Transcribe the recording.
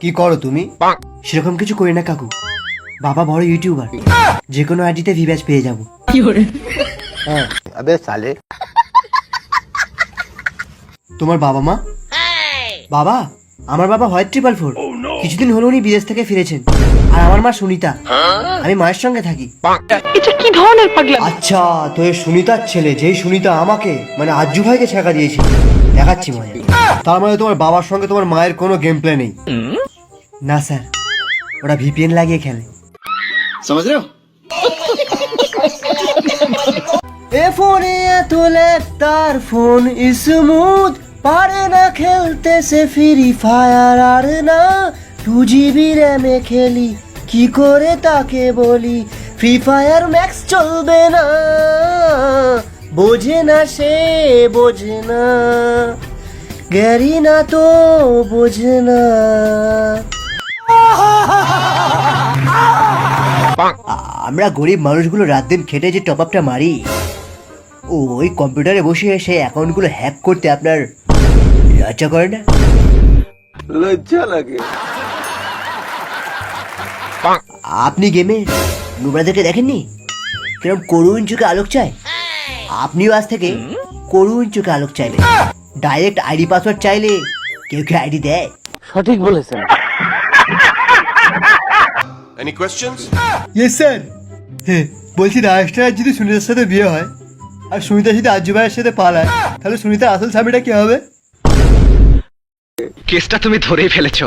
কি করো তুমি? সেরকম কিছু করি না কাকু। বাবা বড় ইউটিউবার। যে কোনো আইডিতে ভিব্যাচ পেয়ে যাব। হ্যাঁ। সালে। তোমার বাবা মা? বাবা আমার বাবা হয় ট্রিপল ফোর। Oh. কিছুদিন হলো উনি বিদেশ থেকে ফিরেছেন। আর আমার মা সুনিতা। আমি মায়ের সঙ্গে থাকি। এটা কি ধরনের পাগলা আচ্ছা তো এই সুনিতার ছেলে যেই সুনিতা আমাকে মানে আজ্জু ভাইকে ছেঁকা দিয়েছে। দেখাচ্ছি মানে তার মানে তোমার বাবার সঙ্গে তোমার মায়ের কোনো গেম প্লে নেই। hmm? না স্যার ওরা ভিপিএন লাগিয়ে খেলে। সমাজ এ ফোনে এত ল্যাগ তার ফোন ইসমুদ পারে না খেলতে সে ফ্রি ফায়ার আর না। টু জিবি র্যামে খেলি কি করে তাকে বলি? ফ্রি ফায়ার ম্যাক্স চলবে না বোঝে না সে বোঝে না। গ্যারি না তো বোঝে না। আমরা গরিব মানুষগুলো রাত দিন খেটে যে টপ আপটা মারি ওই কম্পিউটারে বসে সেই অ্যাকাউন্টগুলো হ্যাক করতে আপনার লজ্জা করে না? লজ্জা লাগে। আপনি গেমে নোংরাদেরকে দেখেননি? কিরম করুণ চোখে আলোক চায়। আপনিও আজ থেকে করুণ চোখে আলোক চাইবেন। ডাইরেক্ট আইডি পাসওয়ার্ড চাইলে কেউ কেউ আইডি দেয়। সঠিক বলেছেন। Any questions? ইয়েস স্যার হ্যাঁ বলছি রাজস্থানের যদি সুনিতার সাথে বিয়ে হয় আর সুনিতা যদি আজ্জু ভাইয়ের সাথে পালায় তাহলে সুনিতার আসল স্বামীটা কি হবে? কেসটা তুমি ধরেই ফেলেছো।